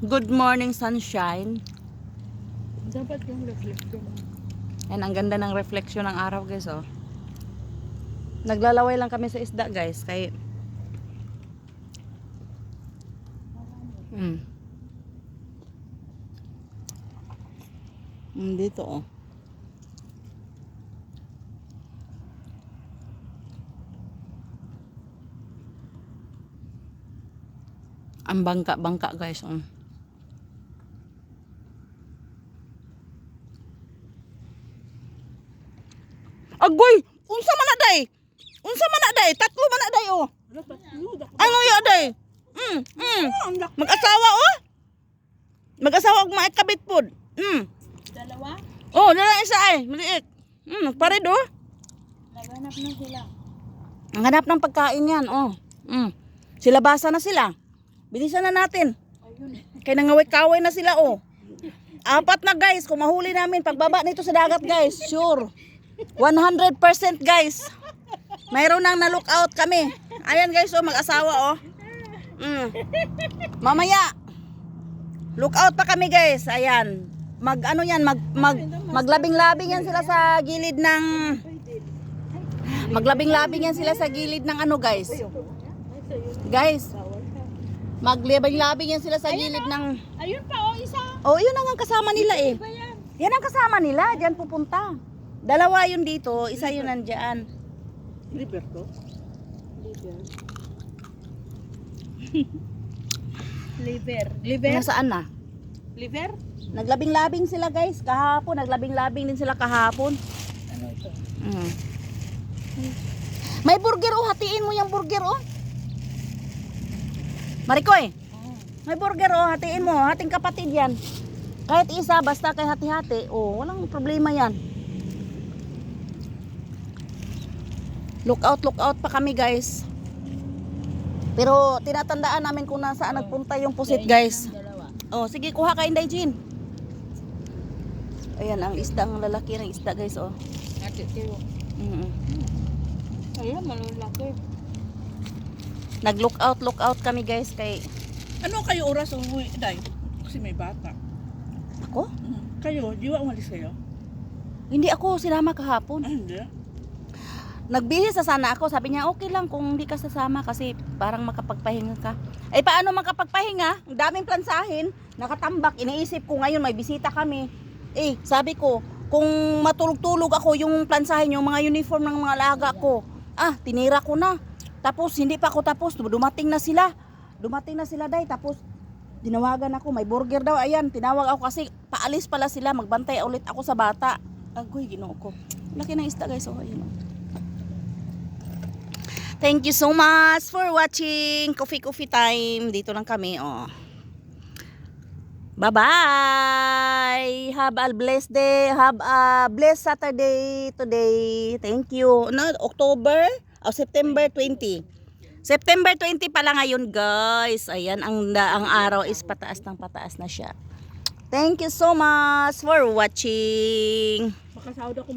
Good morning sunshine. Dapat yung reflection. Yan, ang ganda ng reflection ng araw guys, oh. Naglalaway lang kami sa isda guys, kay... Hmm. Hmm, dito, oh. Ang bangka-bangka guys, oh. Agoy! Unsa man na day? Unsa man na day? Tatlo man na day oh. Ano ya day? Mm, mm. Mag-asawa oh. Mag-asawa og maikabit pod. Mm. Dalawa. Oh, dala isa ay, maliit. Mm, pared oh. Naghanap na sila. Ang hanap ng pagkain yan, oh. Mm. Sila basa na sila. Bilisan na natin. Ayun. Kaya nangaway-kaway na sila, oh. Apat na guys, kung mahuli namin, pagbaba nito sa dagat guys, sure. 100% guys. Mayroon nang na-look out kami. Ayan guys, oh, mag-asawa, oh. Mm. Mamaya, look out pa kami guys. Ayan. Mag ano yan, mag, mag, maglabing-labing yan sila sa gilid ng maglabing-labing yan sila sa gilid ng ano guys. Guys, maglabing-labing yan sila sa gilid ng Ayun pa oh, isa. Oh, yun ang kasama nila eh. Yan ang kasama nila, diyan pupunta. Dalawa yun dito, isa yun nandyan. Liver to? Liver. Liver. Liver? Nasaan na? Liver? Naglabing-labing sila guys, kahapon. Naglabing-labing din sila kahapon. Ano ito? Mm. May burger oh, hatiin mo yung burger oh. Marikoy, Oh. may burger oh, hatiin mo. Hating kapatid yan. Kahit isa, basta kay hati-hati. Oh, walang problema yan. Look out, look out pa kami guys. Pero tinatandaan namin kung nasaan nagpunta yung pusit guys. Oh, sige, kuha ka Inday Jean. Ayan, ang isda, ang lalaki ng isda guys, oh. Mm Ayun, malalaki. Nag-look out, look out kami guys kay... Ano kayo oras umuwi, Day? Kasi may bata. Ako? Kayo, di ba umalis kayo? Hindi ako sinama kahapon. Ah, hindi. Nagbihis sa sana ako. Sabi niya, okay lang kung hindi ka sasama kasi parang makapagpahinga ka. Eh, paano makapagpahinga? Ang daming plansahin. Nakatambak. Iniisip ko ngayon may bisita kami. Eh, sabi ko, kung matulog-tulog ako yung plansahin, yung mga uniform ng mga alaga ko, ah, tinira ko na. Tapos, hindi pa ako tapos. Dumating na sila. Dumating na sila, day. Tapos, dinawagan ako. May burger daw. Ayan, tinawag ako kasi paalis pala sila. Magbantay ulit ako sa bata. Agoy, ginoo ko. Laki ng isda, guys. Oh, ayun, oh. Thank you so much for watching Coffee Coffee Time. Dito lang kami, oh. Bye-bye! Have a blessed day. Have a blessed Saturday today. Thank you. No, October? O September 20. September 20 pala ngayon, guys. Ayan, ang, ang araw is pataas ng pataas na siya. Thank you so much for watching. Makasahod ako